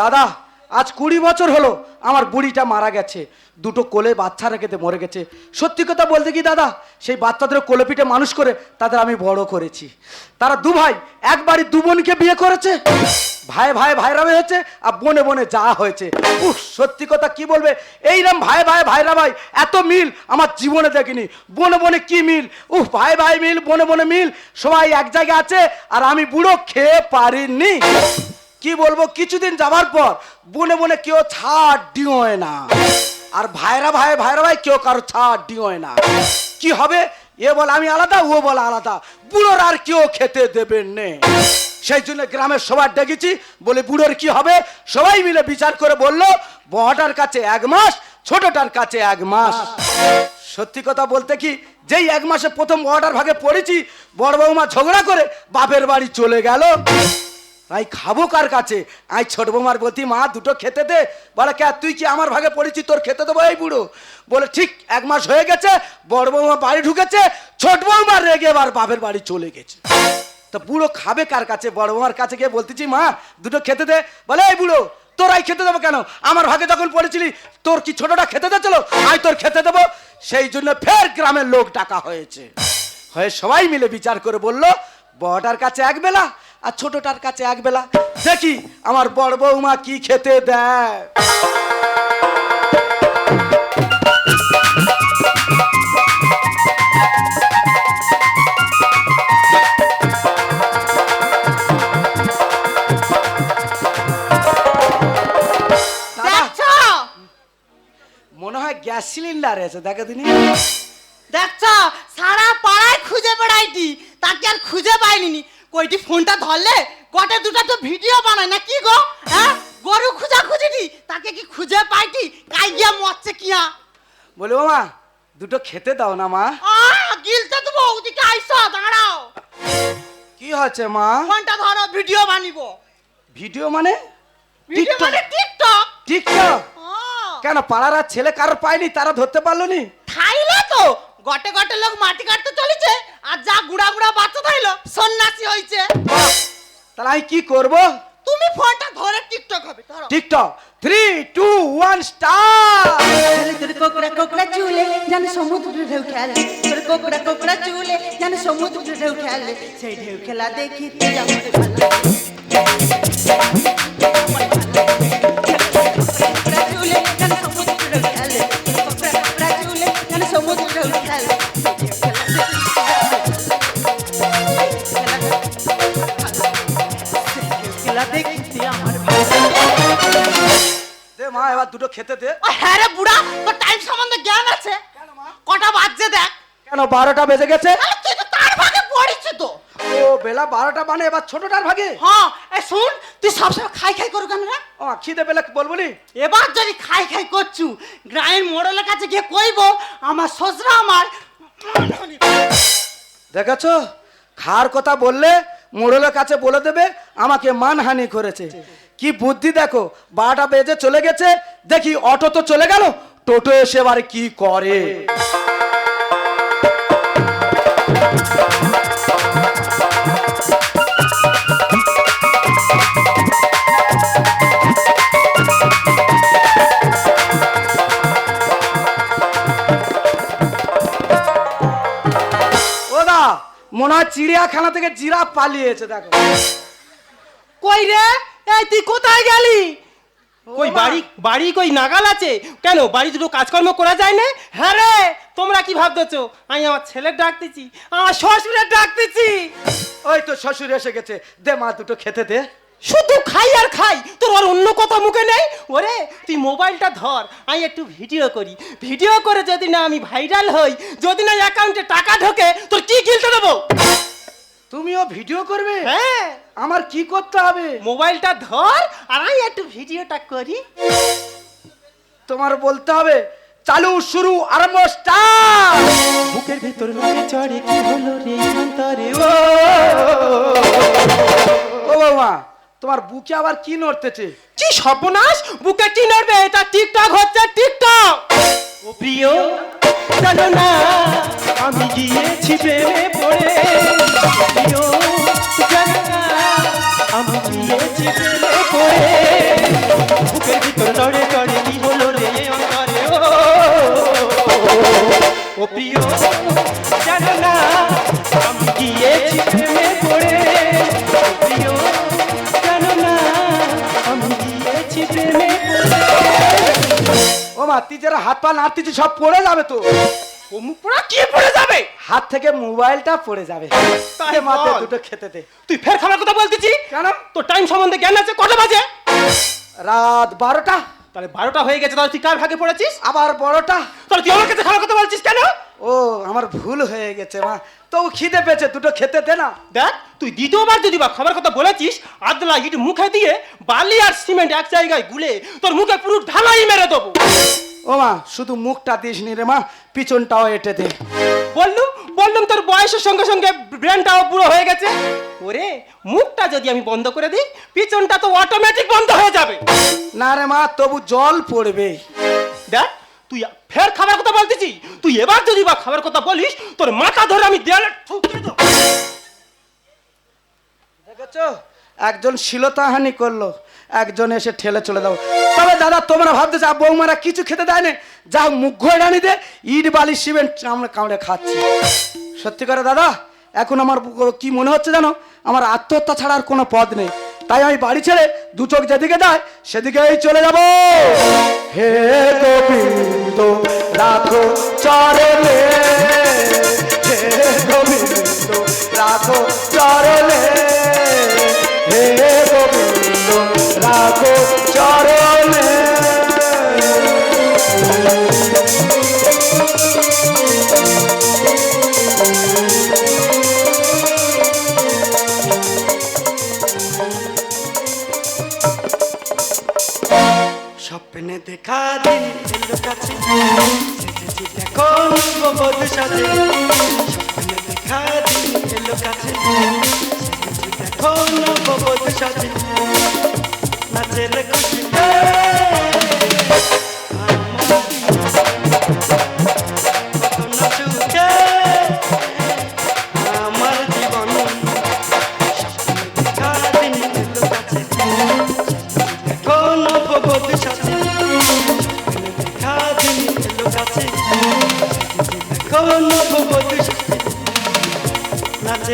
দাদা, আজ কুড়ি বছর হলো আমার বুড়িটা মারা গেছে। দুটো কোলে বাচ্চা রেখেতে মরে গেছে। সত্যি কথা বলতে কি দাদা, সেই বাচ্চাদের কোলে পিঠে মানুষ করে তাদের আমি বড় করেছি। তারা দু ভাই, এক বাড়ি দু বোনকে বিয়ে করেছে। ভাই ভাই ভাইরা হয়েছে আর বনে বনে যা হয়েছে। উফ, সত্যি কথা কি বলবে? এইরকম ভাই ভাই ভাইরা ভাই এত মিল আমার জীবনে দেখিনি। বনে বনে কি মিল? উফ, ভাই ভাই মিল, বনে বনে মিল। সবাই এক জায়গায় আছে আর আমি বুড়ো খেয়ে পারিনি। কি বলব, কিছুদিন যাবার পর বনে বনে কেউ ছাড় ডিওয় না। আর ভাইরা ভাই ভাইরা ভাই, কেউ কারও ছাড় ডিওয় না। কি হবে? এ বলে আমি আলাদা, ও বলে আলাদা। বুড়োর আর কেউ খেতে দেবেন নে। সেই জন্য গ্রামের সবার ডেকেছি, বলে বুড়োর কি হবে? সবাই মিলে বিচার করে বলল, বড়টার কাছে এক মাস, ছোটটার কাছে এক মাস। সত্যি কথা বলতে কি, যেই এক মাসে প্রথম বড়টার ভাগে পড়েছি, বড় বৌমা ঝগড়া করে বাপের বাড়ি চলে গেল। তাই খাব কার কাছে? আই ছোট বৌমার বলতি, মা, দুটো খেতে দে। বলে, কে, তুই কি আমার ভাগে পড়েছি তোর খেতে দেবো এই বুড়ো? বলে, ঠিক, এক মাস হয়ে গেছে, বড় বৌমা বাড়ি ঢুকেছে, ছোট বৌমা রেগে এবার বাপের বাড়ি চলে গেছে। তো বুড়ো খাবে কার কাছে? বড় বৌমার কাছে গিয়ে বলতেছি, মা, দুটো খেতে দে। বলে, এই বুড়ো তোরাই খেতে দেবো কেন? আমার ভাগে যখন পড়েছিলি, তোর কি ছোটটা খেতে দিয়েছিল? আই তোর খেতে দেবো। সেই জন্য ফের গ্রামের লোক ডাকা হয়েছে। হয়ে সবাই মিলে বিচার করে বলল, বড়টার কাছে এক বেলা আর ছোটটার কাছে এক বেলা দেখি আমার বড় বৌমা কি খেতে দেয়। মনে হয় গ্যাস সিলিন্ডার আছে দেখো দিনি। দেখছ? সারা পাড়ায় খুঁজে বেড়াইটি তাকে আর খুঁজে পাইনি কইটি ফোনটা ধরলে গটে দুটা তো ভিডিও বানায় না কি গো? হ্যাঁ? গরু খুঁজা খুঁজিটি তাকে কি খুঁজে পাইটি? কাই গিয়া মরছে কিয়া? বলি মামা দুটো খেতে দাও না মা। গিলতে দেবো ওদিকে আইসো দাঁড়াও। কি হচ্ছে মা? ফোনটা ধরো ভিডিও বানিব। ভিডিও মানে? ভিডিও। মানে টিকটক। টিকটক? কেন পাড়ার ছেলে কারও পায়নি তারা ধরতে পারল নি? খাইলে তো গটে গটে লোক মাটি কাটতে চলেছে আর যা গুড়া গুড়া বাচ্চা থাইলো সন্ন্যাসী হয়েছে। তাহলে আমি কি করব? তুমি ফোনটা ধরে টিকটক হবে ধরো। TikTok. Three two one star তোর কোকড়া কোকড়া চুলে যেন সমুদ্র ঢেউ খেলে। তোর কোকড়া কোকড়া চুলে যেন সমুদ্র ঢেউ খেলে। সেই ঢেউ খেলা দেখি তুই আমার ভালো বারোটা বেজে গেছে। তার ভাগে তো। ও বেলা বারোটা মানে এবার ছোটটার ভাগে? হ্যাঁ এ শুন তুই সবসময় খাই খাই করু কেন রে? ও খিদে পেলে বলব নি এবার যদি খাই খাই করছু গ্রামের মোড়লের কাছে গিয়ে কইব আমার সজরা আমার দেখেছ? খাওয়ার কথা বললে মোড়লের কাছে বলে দেবে আমাকে মানহানি করেছে। কি বুদ্ধি দেখো বারোটা বেজে চলে গেছে দেখি অটো তো চলে গেল টোটো এসে এবারে কি করে? চিড়িয়াখানা থেকে জিরাফ পালিয়েছে দেখো। কই রে? এই তুই কোথায় গেলি? কই বাড়ি বাড়ি কই নাগাল আছে? কেন বাড়ি দুটো কাজকর্ম করা যায় না? হ্যাঁ রে তোমরা কি ভাবতেছো? আমি আমার ছেলের ডাকতেছি আমার শ্বশুরের ডাকতেছি। ওই তো শ্বশুর এসে গেছে। দে মা দুটো খেতে দে। শুধু খাই আর খাই তোর আর অন্য কথা মুখে নেই ওরে তুই মোবাইলটা ধর আমি একটু ভিডিও করি ভিডিও করে যদি না আমি ভাইরাল হই যদি না অ্যাকাউন্টে টাকা ঢোকে তোর কি কিনতে দেবো তুমিও ভিডিও করবে হ্যাঁ আমার কি করতে হবে মোবাইলটা ধর আর আমি একটু ভিডিওটা করি তোমার বলতে হবে চালু শুরু আরম্ভ স্টার্ট বুকের ভিতর লাগে চড়ে কি হলো রে অন্তরে ও ও বৌমা তোমার বুকে আবার কি নড়তেছে কি সর্বনাশ বুকে কি নড়বে এটা টিকটক হচ্ছে টিকটক ও প্রিয় চলো না আমি গিয়েছি প্রেমে পড়ে প্রিয় চলো না আমি গিয়েছি প্রেমে পড়ে বুকের ভিতর নড়ে নড়ে কি হলো রে অন্তরে ও ও প্রিয় মা তুই যারা হাত পা নাড়তিছি সব পড়ে যাবে তো। অমুক পোড়া কি পড়ে যাবে? হাত থেকে মোবাইলটা পড়ে যাবে। তাই দে মা, দে, বল। দুটো খেতে দে। তুই ফের খাবার কথা বলতেছি? কেন? তোর টাইম সম্বন্ধে জ্ঞান আছে? কটা বাজে? রাত বারোটা। তাহলে বারোটা হয়ে গেছে তাহলে তুই কার ভাগে পড়েছিস? আবার বড়টা। তাহলে তুই আমার কাছে খারাপ কথা বলছিস কেন? ও আমার ভুল হয়ে গেছে মা। তো খিদে পেয়েছে দুটো খেতে দে না। দেখ তুই দ্বিতীয়বার যদি বা খাবার কথা বলেছিস আদলা ইট মুখে দিয়ে বালি আর সিমেন্ট এক জায়গায় গুলে তোর মুখে পুরো ঢালাই মেরে দেবো। ও মা শুধু মুখটা দিস নি রে মা পিছনটাও এটে দে। বললুম বললুম তোর বয়সের সঙ্গে সঙ্গে ব্রেনটাও পুরো হয়ে গেছে। ওরে মুখটা যদি আমি বন্ধ করে দিই পিছনটা তো অটোমেটিক বন্ধ হয়ে যাবে। না রে মা তবু জল পড়বে। দেখ তুই ফের খাবার কথা বলতেছি। তুই এবার যদি বা খাবার কথা বলিস তোর মাথা ধরে আমি দেয়ালে ঠুকরে দেবো। দেখেছ? একজন শিলতাহানি করল, একজন এসে ঠেলে চলে দাও। তবে দাদা, তোমরা ভাবতে যা বৌমারা কিছু খেতে দেয় না যা মুখ ঘরে ডানি দে, ইট, বালি, সিমেন্ট আমরা কামড়ে খাচ্ছি। সত্যি করে দাদা, এখন আমার কি মনে হচ্ছে জানো? আমার আত্মহত্যা ছাড়ার কোনো পথ নেই। তাই আমি বাড়ি ছেড়ে দু চোখ যেদিকে যায়, সেদিকেই চলে যাব। হে গোবিন্দ, রাখো চরণে। হে গোবিন্দ, রাখো চরণে। গোবিন্দ রাখো চরণে স্বপ্নে দেখা দিন কাছে। দেখো সাজে স্বপ্নে দেখা দিন কাছে। সাথে দেখা দিন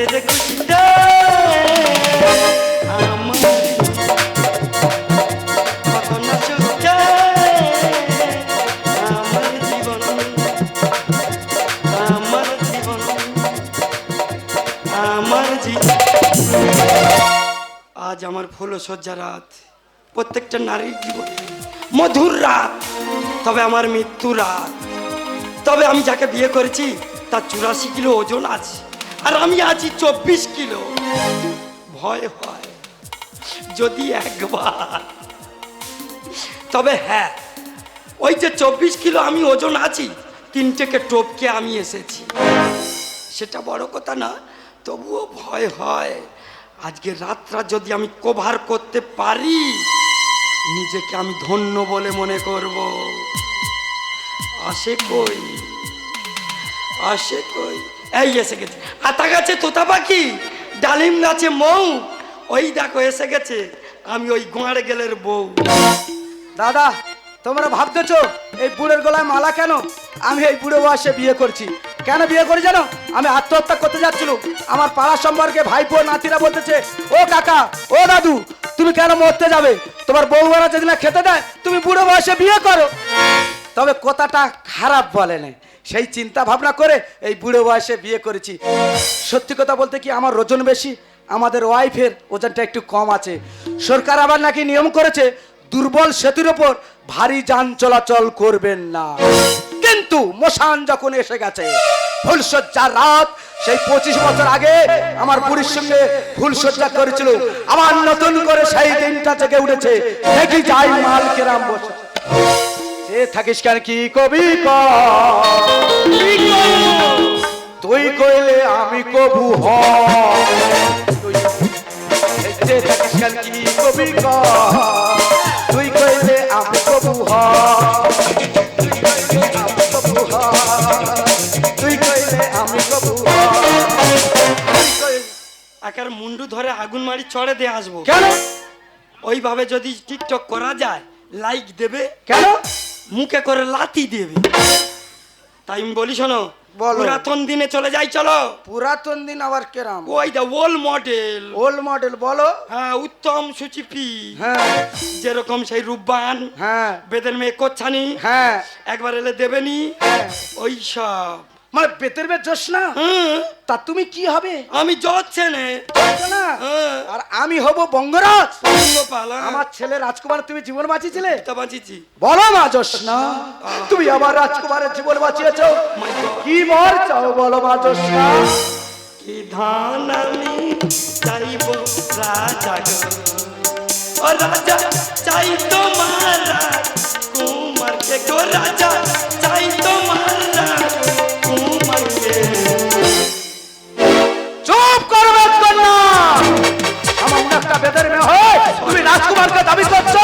এলো কাছে ফুল সজ্জা রাত প্রত্যেকটা নারীর জীবনে মধুর রাত। তবে আমার মৃত্যু রাত। তবে আমি যাকে বিয়ে করেছি, তার চুরাশি কিলো ওজন আছে। আর আমি আছি চব্বিশ কিলো। ভয় হয় যদি একবার। তবে হ্যাঁ ওই যে চব্বিশ কিলো আমি ওজন আছি, তিনটেকে টপকে আমি এসেছি। সেটা বড় কথা না, তবুও ভয় হয়। আজকে রাতটা যদি আমি কভার করতে পারি, নিজেকে আমি ধন্য বলে মনে করব। আসে কই? আসে কই? এই এসে গেছে। আতা গাছে তোতা পাখি, ডালিম গাছে মৌ, ওই দেখো এসে গেছে। আমি ওই গোয়াড় গেলের বউ। দাদা, তোমরা ভাবতেছো এই বুড়ের গলায় মালা কেন? আমি এই বুড়ো বয়সে বিয়ে করছি। কেন বিয়ে করি জানো? আমি আত্মহত্যা করতে যাচ্ছিল আমার পাড়া সম্পর্কে ভাইপো, নাতিরা বলতেছে, ও কাকা, ও দাদু, তুমি কেন মরতে যাবে? তোমার বউরা যদি না খেতে দেয়, তুমি বুড়ো বয়সে বিয়ে করো। তবে কথাটা খারাপ বলে না সেই চিন্তা ভাবনা করে এই বুড়ো বয়সে বিয়ে করেছি। সত্যি কথা বলতে কি আমার ওজন বেশি? আমাদের ওয়াইফের ওজনটা একটু কম আছে। সরকার আবার নাকি নিয়ম করেছে, দুর্বল সেতুর ওপর ভারী যান চলাচল করবেন না। কিন্তু মশান যখন এসে গেছে ফুলসজ্জার রাত, সেই পঁচিশ বছর আগে আমার বুড়ির সঙ্গে ফুলসজ্জা করেছিল। আবার নতুন করে সেই দিনটা জেগে উঠেছে। দেখি যাই মাল কেরাম বসে। সে থাকিস কেন কি কবি তুই কইলে আমি কবু হ। থাকিস কেন কি কবি ক? আগুন মারি চড়ে দিয়ে আসব। কেন? ওইভাবে যদি টিকটক করা যায় লাইক দেবে। কেন? মুখে করে লাতি দেবে। তাই আমি বলি শোনো। পুরাতন দিনে চলে যাই চলো। পুরাতন দিন আবার কেরাম? ওই দা ওল মডেল ওল্ড মডেল বলো। হ্যাঁ উত্তম সুচিপি হ্যাঁ। যেরকম সেই রূপবান। হ্যাঁ। বেদের মেয়ে কোচ্ছানি। হ্যাঁ। একবার এলে দেবেনি। ওই সব। মানে বেতের বেত যশ না? তা তুমি কি হবে? আমি না জানো না? হ্যাঁ। আর আমি হব বঙ্গরাজ। আমার ছেলে রাজকুমার তুমি জীবন বাঁচিয়েছিলে? তা বাঁচিছি বলো মা জোসনা তুমি আমার রাজকুমারের জীবন বাঁচিয়েছো। কি বর চাও বলো মা জোসনা কি ধান আমি চাইব রাজা ও রাজা চাই তোমার কুমারকে গো রাজা। বেদের মেয়ে হয়। তুমি রাজকুমারকে দাবি করছ?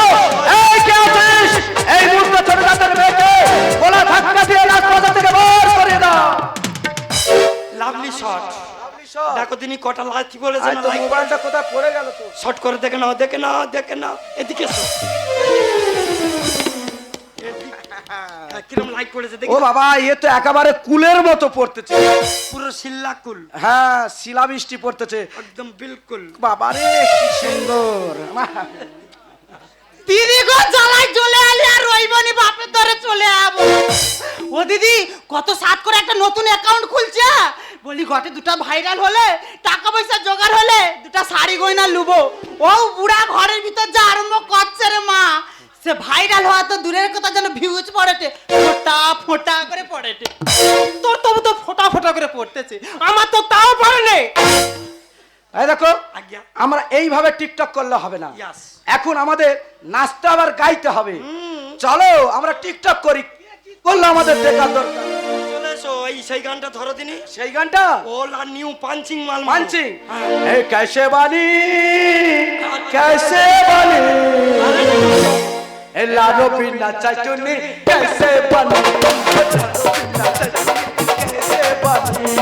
এই কে আছিস? এই মুহূর্তে ছোট জাতের মেয়েকে গোলা ধাক্কা দিয়ে রাজপ্রাসাদ থেকে বার করে দাও। Lovely shot. দেখো তিনি কটা বলেছেন আজ মোবাইলটা কোথায়? পড়ে গেল তো। শর্ট করে দেখে নাও দেখে নাও দেখে নাও। এদিকে কিরম দেখি। ও বাবা এ তো একেবারে কুলের মতো পড়তেছে। পুরো শিল্লাকুল হ্যাঁ শিলাবৃষ্টি পড়তেছে। একদম বিলকুল। বাবা রে কি সুন্দর। দিদি গো জ্বালায় চলে আলি আর রইবনি বাপের ধরে চলে আবো। ও দিদি কত সাত করে একটা নতুন অ্যাকাউন্ট খুলছে? বলি ঘটে দুটো ভাইরাল হলে টাকা পয়সা জোগাড় হলে দুটো শাড়ি গয়না লুবো। ও বুড়া ঘরের ভিতর যা আরম্ভ সে ভাইরাল হওয়া তো দূরের কথা যেন ভিউজ পড়েছে ফোটা ফোটা করে পড়েছে তোর তবু তো ফোটা ফোটা করে পড়তেছে আমার তো তাও পারে নেই এই দেখো আজ্ঞা আমরা এইভাবে টিকটক করলে হবে না Yes. এখন আমাদের নাচতে আবার গাইতে হবে চলো আমরা টিকটক করি কি করলো আমাদের দেখার দরকার চলে এসো এই সেই গানটা ধরো তিনি সেই গানটা ওল আর নিউ পাঞ্চিং মাল মারো। মানছিং হ্যাঁ। এই कैसे বানি कैसे বানি लालो पीना चचुनी कैसे बनी लालो पीना चचुनी कैसे बनी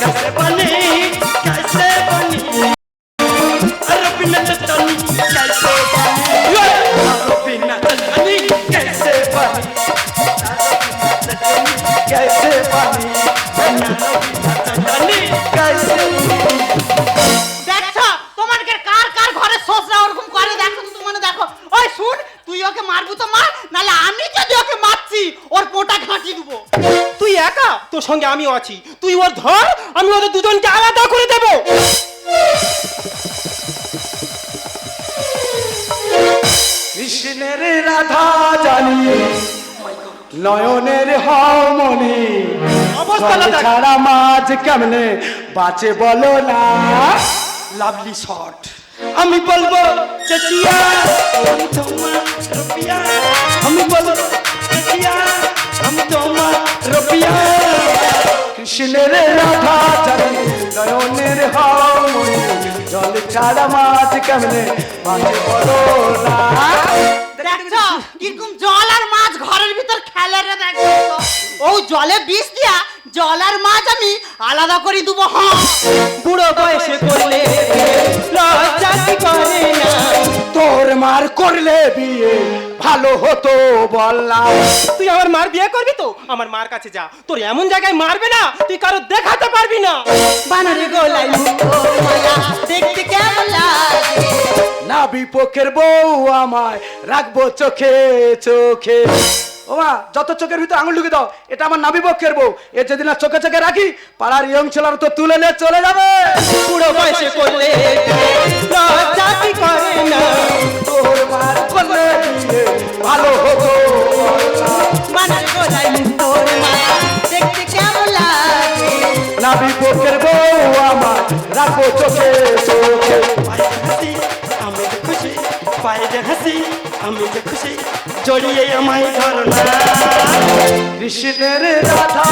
कैसे बनी আমিও আছি। তুই ওর ধর আমি ওদের দুজনকে আলাদা করে দেবো। কৃষ্ণের রাধা জানি নয়নের হমনি ছাড়া মাছ কেমনে বাঁচে বলো না? Lovely shot. আমি বলব চেচিয়া আমি তোমার রুপিয়া। আমি বলব চেচিয়া আমি তোমার রুপিয়া। কৃষ্ণের রাধা জানি নয়নের হমনি জল ছাড়া মাছ কেমনে বাঁচে বলো না? কীরকম জল আর মাছ ঘরের ভিতর খেলে রে ও জলে বিষ দিয়া জল আর মাছ আমি আলাদা করে দেবো হ্যাঁ বুড়ো বয়সে করলে লজ্জা কি করে না? তোর মার করলে বিয়ে ভালো হতো বললাম। তুই আমার মার বিয়ে করবি তো? আমার মার কাছে যা। তোর এমন জায়গায় মারবে না তুই কারও দেখাতে পারবি না। বানরে গোলাই দেখতে কেমন লাগে। না বিপক্ষের বউ আমায় রাখব চোখে চোখে। ও মা যত চোখের ভিতরে আঙুল ঢুকে দাও এটা আমার নাবি পক্ষের বউ। এ যেদিন না চোখে চোখে রাখি পাড়ার ইয়ং ছেলেরা তো তুলে নিয়ে চলে যাবে। বুড়ো বয়সে করলে লজ্জা কি করে না? তোর মার করলে বিয়ে ভালো হতো বানরে গোলাই তোর মালা দেখতে কেমন লাগে? না বিপক্ষের বউ আমায় রাখব চোখে চোখে। পায়ে যে হাসি আমি যে খুশি জড়িয়ে আমায় ধরো না কৃষ্ণের রাধা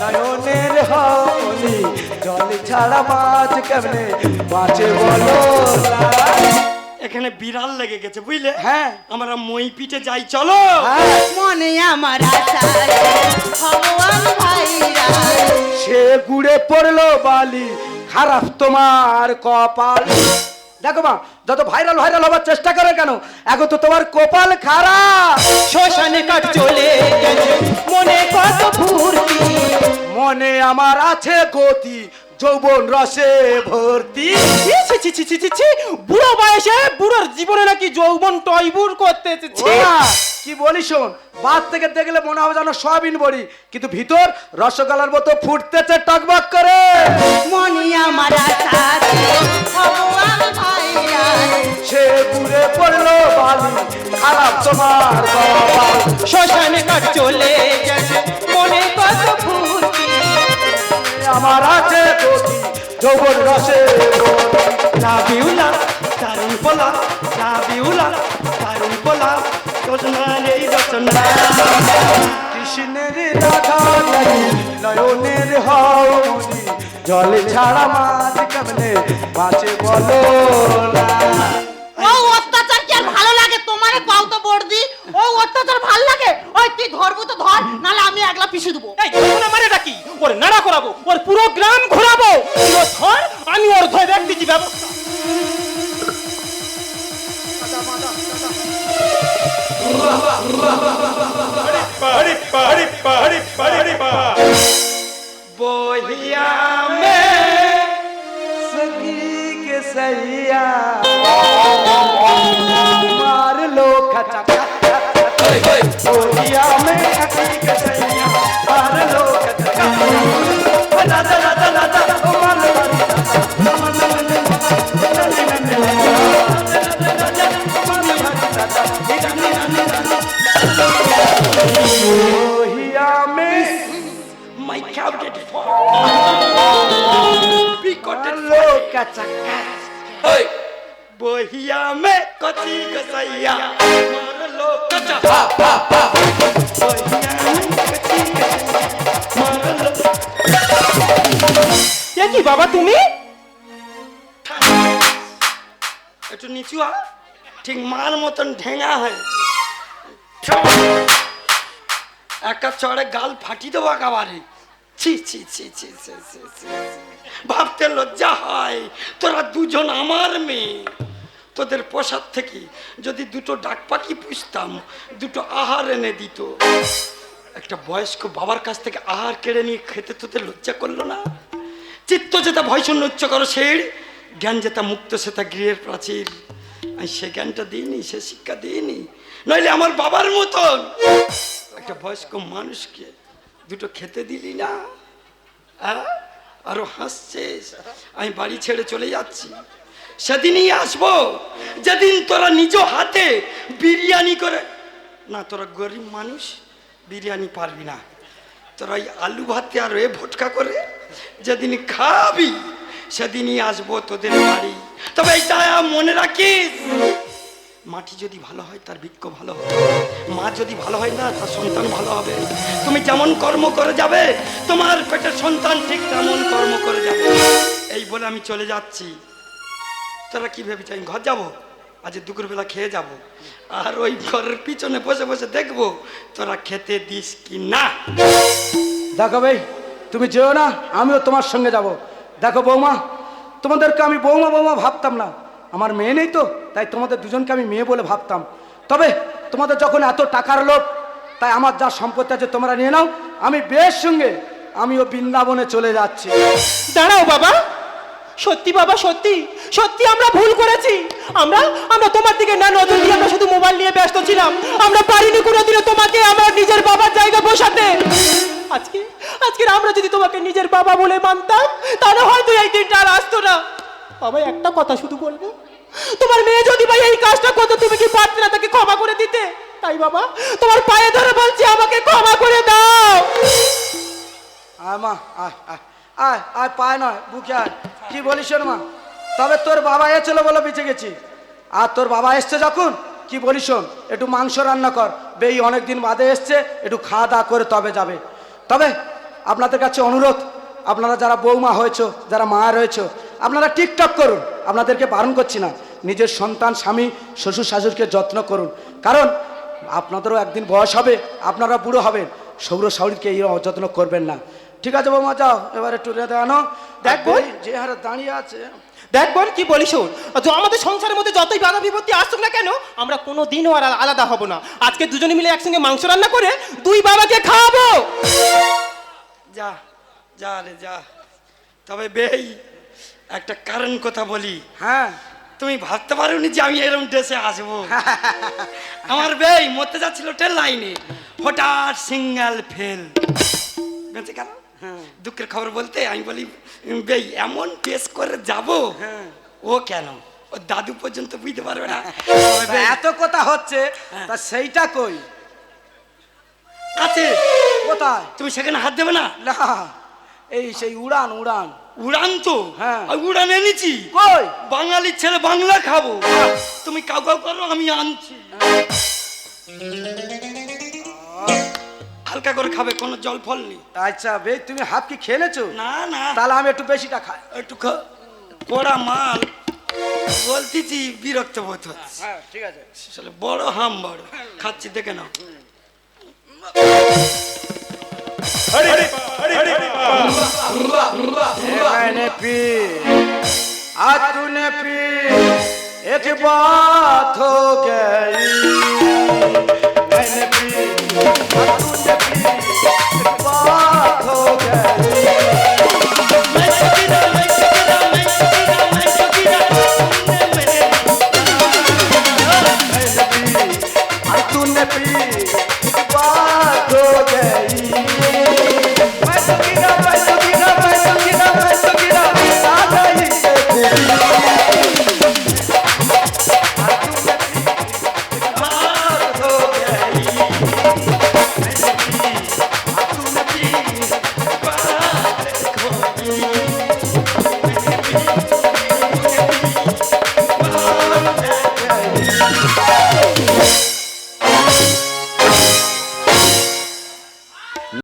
নয়নের হনি জল ছাড়া মাছ কেমনে বাঁচে বলো? এখানে বিড়াল লেগে গেছে বুঝলে? হ্যাঁ। আমরা মই পিঠে যাই চলো। হ্যাঁ। মনে আমার সে গুড়ে পড়ল বালি খারাপ তোমার কপাল। দেখো মা যত ভাইরাল ভাইরাল হবার চেষ্টা করে কেন? এখন তো তোমার কপাল খারাপ। শ্মশানে চলে গেছে মনে কত ফুর্তি। মনে আমার আছে গতি যৌবন রসে ভর্তি। ছি, ছি, ছি, ছি, ছি। বুড়ো বয়সে বুড়োর জীবনে নাকি যৌবন টয়বুর করতেছে ছি। কি বলি শোন বাদ থেকে দেখলে মনে হবে যেন সয়াবিন বড়ি কিন্তু ভিতর রসগোল্লার মতো ফুটতেছে টকবক করে। মনি আমার সে পুড়ে পড়ল বালি খারাপ তোমার শ্মশানে চলে গেছে মনে কত ফুর্তি আমার আছে গতি যৌবন রসে না বিউলা দারুণ পোলা রাবিউলা দারুণ পোলা রচনা এই রচনা। কৃষ্ণের রাধা নয়নের হাউরি জল ছাড়া মাছ কেমনে বাঁচে বলো না। লাগে তোমারে পাও তো বর্দি ও অত্যাচার ভালো লাগে ওই তুই ধরবো তো ধর নালে আমি একলা পিছু দেবো এই ঘটনা মানেটা কি ওর নাড়া করাবো ওর পুরো গ্রাম ঘোরাবো তুই ওর ধর আমি ওর ধরে দেখ দিচ্ছি ব্যবস্থা বহিয়া মে सगी के सैया मार চাকা চাকা ওই আমি মতন ঢেঙা হয়। একটা চড়ে গাল ফাটি দেবো একেবারে। ছি ছি ছি ছি ভাবতে লজ্জা হয়, তোরা দুজন আমার মেয়ে। তোদের পোশাক থেকে যদি দুটো ডাক পাখি পুষতাম, দুটো আহার এনে দিত। একটা বয়স্ক বাবার কাছ থেকে আহার কেড়ে নিয়ে খেতে তোদের লজ্জা করল না? চিত্ত যেটা ভয়শূন্য উচ্চ করো শের, জ্ঞান যেটা মুক্ত সেটা গৃহের প্রাচীর। আমি সে জ্ঞানটা দিইনি, সে শিক্ষা দিইনি। নইলে আমার বাবার মতন একটা বয়স্ক মানুষকে দুটো খেতে দিলি না? হ্যাঁ? আরও হাসছিস? আমি বাড়ি ছেড়ে চলে যাচ্ছি। সেদিনই আসব। যেদিন তোরা নিজ হাতে বিরিয়ানি করে না, তোরা গরিব মানুষ, বিরিয়ানি পারবি না। তোরা ওই আলু ভাতে আর এ ভটকা করে যেদিন খাবি সেদিনই আসব তোদের বাড়ি। তবে এইটা মনে রাখিস, মাটি যদি ভালো হয়, তার বৃক্ষ ভালো হবে। মা যদি ভালো হয় না, তার সন্তান ভালো হবে। তুমি যেমন কর্ম করে যাবে, তোমার পেটের সন্তান ঠিক তেমন কর্ম করে যাবে। এই বলে আমি চলে যাচ্ছি। তোরা কি ভেবেছি, আমি ঘর যাব? আজ দুপুরবেলা খেয়ে যাব। আর ওই ঘরের পিছনে বসে বসে দেখব, তোরা খেতে দিস কি না। দেখো ভাই, তুমি যেও না, আমিও তোমার সঙ্গে যাব। দেখো বৌমা, তোমাদেরকে আমি বৌমা বৌমা ভাবতাম না। আমার মেয়ে নেই তো, তাই তোমাদের দুজনকে আমি মেয়ে বলে ভাবতাম। তবে তোমাদের যখন এত টাকার লোভ, তাই আমার যা সম্পত্তি আছে তোমরা নিয়ে নাও, আমি বেশ সঙ্গে আমিও বৃন্দাবনে চলে যাচ্ছি। দাঁড়াও বাবা। সত্যি বাবা, সত্যি। সত্যি আমরা ভুল করেছি। আমরা আমরা তোমার দিকে না নজর দিয়ে আমরা শুধু মোবাইল নিয়ে ব্যস্ত ছিলাম। আমরা পারিনি কোনোদিনও তোমাকে আমার নিজের বাবার জায়গায় বসাতে। আজকে আজকে আমরা যদি তোমাকে নিজের বাবা বলে মানতাম, তাহলে হয়তো এই দিনটা আর আসতো না। বাবা, একটা কথা শুধু বলব। তোমার মেয়ে যদি ভাই এই কাজটা করতো, তুমি কি পারতে না তাকে ক্ষমা করে দিতে? তাই বাবা, তোমার পায়ে ধরে বলছি, আমাকে ক্ষমা করে দাও। আয় মা, আয় আয় আয় আয়, পায় নয়, বুকে আয়। কি বলিস মা, তবে তোর বাবা এসেছিল বলে বেঁচে গেছি। আর তোর বাবা এসছে যখন, কি বলিস একটু মাংস রান্না কর। বেই অনেক দিন বাদে এসছে, একটু খাওয়া দাওয়া করে তবে যাবে। তবে আপনাদের কাছে অনুরোধ আপনারা যারা বৌমা হয়েছো যারা মা রয়েছো আপনারা টিকটক করুন আপনাদেরকে বারণ করছি না নিজের সন্তান স্বামী শ্বশুর শাশুড়িকে যত্ন করুন। কারণ আপনাদেরও একদিন বয়স হবে আপনারা বুড়ো হবেন সৌর শাশুড়িকে এই অযত্ন করবেন না। ঠিক আছে বৌমা যাও এবার একটু রেঁধে আনো। দেখ যে হারে দাঁড়িয়ে আছে। দেখ বোন কি বলি শোন তো আমাদের সংসারের মধ্যে যতই বাধা বিপত্তি আসুক না কেন আমরা কোনো দিনও আর আলাদা হব না। আজকে দুজনে মিলে একসঙ্গে মাংস রান্না করে দুই বাবাকে খাওয়াবো। যা যা রে যা। তবে বেই একটা কারণ কথা বলি। হ্যাঁ। তুমি ভাবতে পারোনি যে আমি এরকম ড্রেসে আসব? আমার বেই মরতে যাচ্ছিল ট্রেন লাইনে। হঠাৎ সিঙ্গেল ফেল। বেঁচে গেল? দুঃখের খবর বলতে আমি বলি বেই এমন ড্রেস করে যাব ও কেন? ও দাদু পর্যন্ত বুঝতে পারবে না। তবে এত কথা হচ্ছে তা সেইটা কই? আছে কোথায়? তুমি সেখানে হাত দেবে না? না এই সেই উড়ান উড়ান। উড়ান তো? হ্যাঁ। উড়ান এনেছি? কই? বাঙালির ছেলে বাংলা খাব। তুমি কাউ কাউ করো আমি আনছি। হালকা করে খাবে কোনো জল ফল নেই আচ্ছা বে তুমি হাফ কি খেলেছো না না তাহলে আমি একটু বেশিটা খাই একটু খা- কড়া মাল বলতেছি বিরক্ত বোধ হচ্ছে হ্যাঁ ঠিক আছে আসলে বড় হাম বড় খাচ্ছি দেখে নাও मैंने पी आज तूने पी एक बात हो गई मैंने पी आज तूने पी एक बात हो